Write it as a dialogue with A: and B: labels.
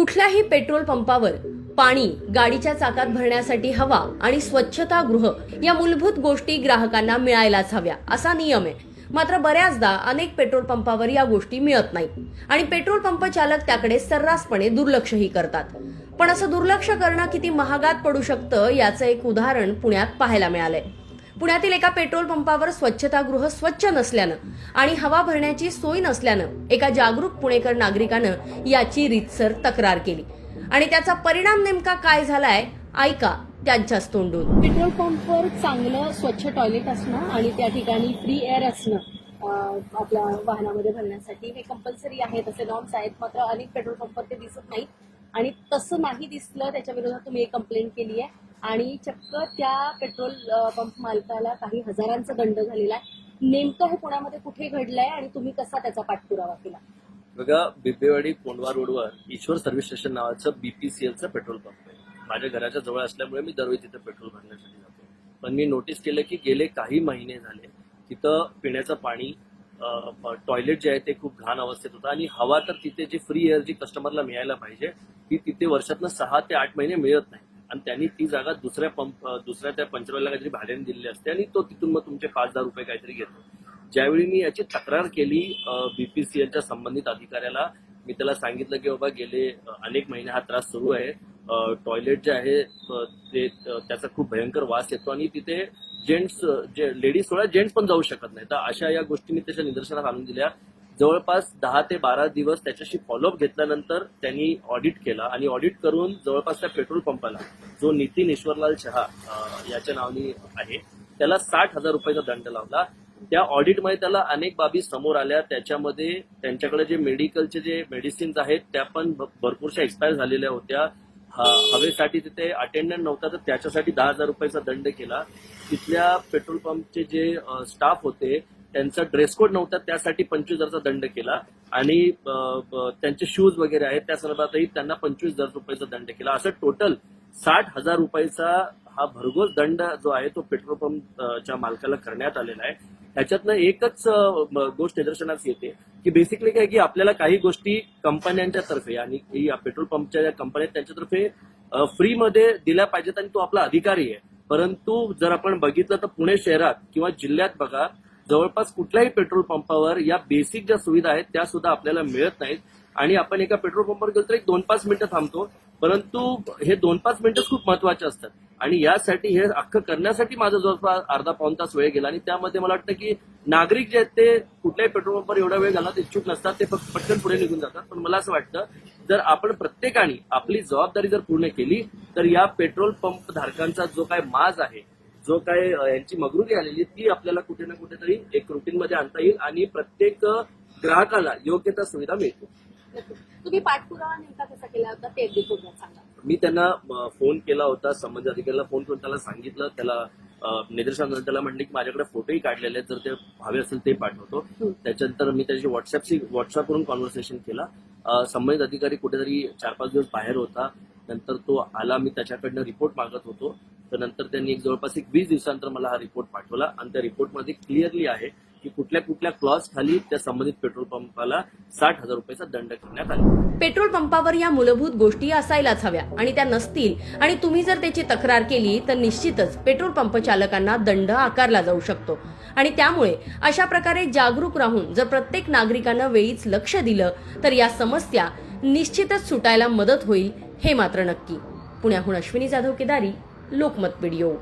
A: कुठल्याही पेट्रोल पंपावर पाणी गाडीच्या चाकात भरण्यासाठी हवा आणि स्वच्छता गृह या मूलभूत गोष्टी ग्राहकांना मिळायलाच हव्या असा नियम आहे. मात्र बऱ्याचदा अनेक पेट्रोल पंपावर या गोष्टी मिळत नाही आणि पेट्रोल पंप चालक त्याकडे सर्रासपणे दुर्लक्षही करतात. पण असं दुर्लक्ष करणं किती महागात पडू शकतं याचं एक उदाहरण पुण्यात पाहायला मिळालंय. पुण्यातील एका पेट्रोल पंपावर स्वच्छतागृह स्वच्छ नसल्यानं आणि हवा भरण्याची सोय नसल्यानं एका जागरूक पुणेकर नागरिकानं याची रीतसर तक्रार केली. आणि त्याचा परिणाम नेमका काय झालाय ऐका त्यांच्याच तोंडून. पेट्रोल पंपवर चांगलं स्वच्छ टॉयलेट असणं आणि त्या ठिकाणी फ्री एअर असणं आपल्या वाहनामध्ये भरण्यासाठी हे कंपल्सरी आहे तसे नॉर्म्स आहेत. मात्र अनेक पेट्रोल पंपवर ते दिसत नाहीत. आणि तसं नाही दिसलं त्याच्या विरोधात तुम्ही एक कंप्लेंट केली आहे आणि चक्क त्या पेट्रोल पंप मालकाला काही हजारांचा दंड झालेला आहे. नेमकं हे पुण्यामध्ये कुठे घडलंय आणि तुम्ही कसा त्याचा पाठपुरावा केला?
B: बघा बिबेवाडी कोंडवा रोडवर ईश्वर सर्व्हिस स्टेशन नावाचं बीपीसीएलचं पेट्रोल पंप आहे. माझ्या घराच्या जवळ असल्यामुळे मी दरवेळी तिथे पेट्रोल भरण्यासाठी जातो. पण मी नोटीस केलं की गेले काही महिने झाले तिथं पिण्याचं पाणी टॉयलेट जे आहे ते खूप घाण अवस्थेत होतं आणि हवा तर तिथे जी फ्री एअर जी कस्टमरला मिळायला पाहिजे ती तिथे वर्षातनं सहा ते आठ महिने मिळत नाही. आणि त्यांनी ती जागा दुसऱ्या पंप दुसऱ्या त्या पंचरवाला काहीतरी भाड्याने दिलेली असते आणि तो तिथून मग तुमचे पाच हजार रुपये काहीतरी घेतो. ज्यावेळी मी याची तक्रार केली बीपीसीएलच्या संबंधित अधिकाऱ्याला मी त्याला सांगितलं की बाबा गेले अनेक महिने हा त्रास सुरू आहे. टॉयलेट जे आहे ते त्याचा खूप भयंकर वास येतो आणि तिथे जेंट्स जे लेडीज सोडा जेंट्स पण जाऊ शकत नाही तर अशा या गोष्टी मी त्याच्या निदर्शनात आणून दिल्या. जवळपास दहा ते बारा दिवस त्याच्याशी फॉलोअप घेतल्यानंतर त्यांनी ऑडिट केला. आणि ऑडिट करून जवळपास त्या पेट्रोल पंपाला जो नितीन ईश्वरलाल शहा याच्या नावाने आहे त्याला साठ हजार रुपयाचा दंड लावला. त्या ऑडिटमध्ये त्याला अनेक बाबी समोर आल्या. त्याच्यामध्ये त्यांच्याकडे जे मेडिकलचे जे मेडिसिन्स आहेत त्या पण भरपूरशा एक्सपायर झालेल्या होत्या. हवेसाठी तिथे अटेंडंट नव्हता तर त्याच्यासाठी दहा हजार रुपयाचा दंड केला. तिथल्या पेट्रोल पंपचे जे स्टाफ होते त्यांचा ड्रेस कोड नव्हता त्यासाठी पंचवीस हजारचा दंड केला. आणि त्यांचे शूज वगैरे आहेत त्या संदर्भातही त्यांना पंचवीस हजार रुपयाचा दंड केला. असं टोटल साठ हजार रुपयाचा हा भरघोस दंड जो आहे तो पेट्रोल पंपच्या मालकाला करण्यात आलेला आहे. त्याच्यातनं एकच गोष्ट निदर्शनास येते की बेसिकली काय की आपल्याला काही गोष्टी कंपन्यांच्या तर्फे आणि या पेट्रोल पंपच्या ज्या कंपन्या त्यांच्यातर्फे त्यांच्यातर्फे फ्रीमध्ये दिल्या पाहिजेत आणि तो आपला अधिकारी आहे. परंतु जर आपण बघितलं तर पुणे शहरात किंवा जिल्ह्यात बघा जवळपास कुठल्याही पेट्रोल पंपावर या बेसिक ज्या सुविधा आहेत त्या सुद्धा आपल्याला मिळत नाहीत. आणि आपण एका पेट्रोल पंपावर गेलो तर एक दोन पाच मिनिटं थांबतो. परंतु हे दोन पाच मिनिटं खूप महत्त्वाचे असतात. आणि यासाठी हे अख्खं करण्यासाठी माझा जवळपास अर्धा पाऊन तास वेळ गेला. आणि त्यामध्ये मला वाटतं की नागरिक जे आहेत ते कुठल्याही पेट्रोल पंपावर एवढा वेळ घालत इच्छुक नसतात. ते फक्त पटकन पुढे निघून जातात. पण मला असं वाटतं जर आपण प्रत्येकाने आपली जबाबदारी जर पूर्ण केली तर या पेट्रोल पंप धारकांचा जो काय माज आहे जो काय यांची मगरुरी आलेली ती आपल्याला कुठे ना कुठेतरी एक रुटीन मध्ये आणता येईल आणि प्रत्येक ग्राहकाला योग्य त्या सुविधा मिळतील.
A: तुम्ही पाठपुरावा नेमका कसा केला होता ते अगदी थोडक्यात सांगा.
B: मी त्यांना फोन केला होता संबंधित अधिकाऱ्याला फोन करून त्याला सांगितलं त्याला अ, निदर्शन त्याला म्हणले की माझ्याकडे फोटोही काढलेले आहेत जर ते हवे असेल ते पाठवतो. त्याच्यानंतर मी त्याची व्हॉट्सअपशी व्हॉट्सअपवरून कॉन्व्हर्सेशन केला. संबंधित अधिकारी कुठेतरी चार पाच दिवस बाहेर होता. नंतर तो आला मी त्याच्याकडनं रिपोर्ट मागत होतो. तर नंतर त्यांनी एक जवळपास एक वीस दिवसानंतर मला हा रिपोर्ट पाठवला आणि त्या रिपोर्टमध्ये क्लिअरली आहे की कुठल्या कुठल्या क्लॉज खाली त्या संबंधित पेट्रोल पंपाला साठ हजार रुपयाचा दंड करण्यात आला.
A: पेट्रोल पंपावर या मूलभूत गोष्टी असायलाच हव्या आणि त्या नसतील आणि तुम्ही जर त्याची तक्रार केली तर निश्चितच पेट्रोल पंप चालकांना दंड आकारला जाऊ शकतो. आणि त्यामुळे अशा प्रकारे जागरूक राहून जर प्रत्येक नागरिकानं वेळीच लक्ष दिलं तर या समस्या निश्चितच सुटायला मदत होईल हे मात्र नक्की. पुण्याहून अश्विनी जाधव केदारी लोकमत व्हिडिओ